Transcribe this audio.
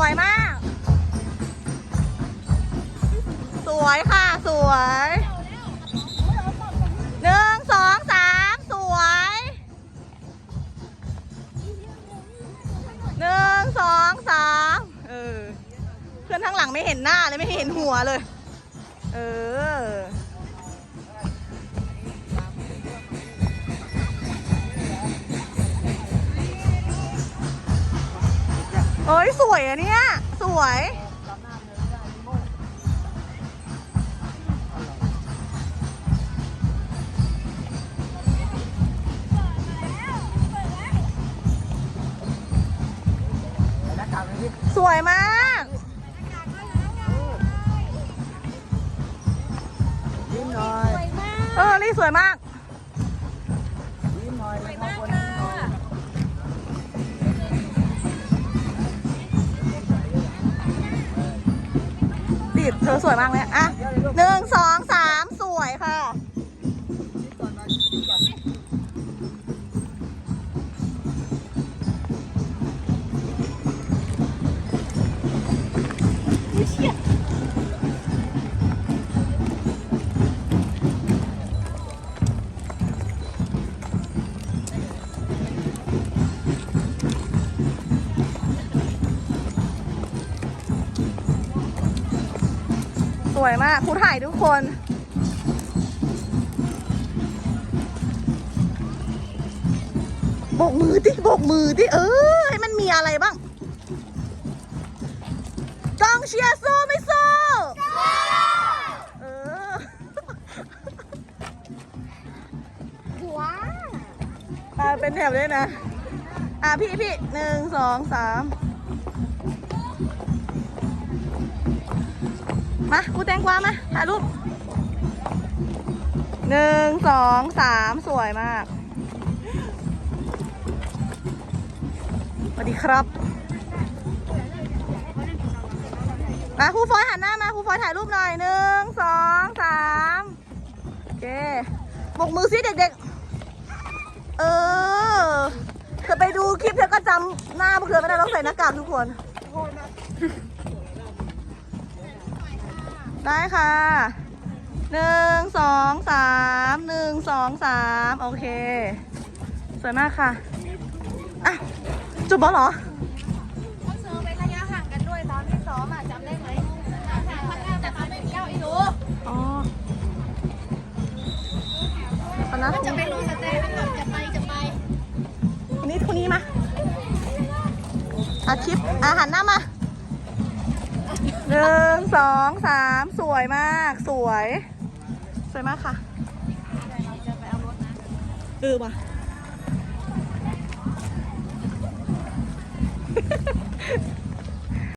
วยมาก สวยค่ะ สวยหนึ่งสองสามสวยหนึ่งสองสามเออเพื่อนข้างหลังไม่เห็นหน้าเลยไม่เห็นหัวเลย เออ เอ้ย สวยอะเนี่ย สวย สวยมาก ยิ้มหน่อย เออ นี่สวยมาก เธอสวยมากเลยอะหนึ่งสองสามสวยค่ะส วยมากครูถ่ายทุกคนโบกมือที่โบกมือที่เออให้มันมีอะไรบ้างกองเชียร์สู้ไม่สู้เออว้าอ่าเป็นแถบด้วยนะ อะพี่พี่หนึ่งสองสาม มากูแตงกวามาถ่ายรูปหนึ่งสองสามสวยมากสวัสดีครับมาครูฟอยหันหน้ามาครูฟอยถ่ายรูปหน่อยหนึ่งสองสามโอเคบกมือซิเด็กๆ เออเธอไปดูคลิปเธอก็จำหน้าพวกเธอไม่ได้ต้องใส่หน้ากากทุกคน ได้ค่ะหนึ่งสองสามหนึ่งสองสามโอเค สวยมากค่ะอะจุบบอลเหรอเขาเซอร์ไประยะห่างกันด้วยตอนที่ซ้อมอะจำได้ไหมห่างพันแรกแต่ตอนไม่เก้าอีหนูอ๋อตอนนั้นจะไปรู้สเตย์ก่อนจะไปจะไปคนนี้คนนี้มาอาคลิปอาหันหน้ามา หนึ่งสองสามสวยมาก สวย สวยมากค่ะเออว่ะ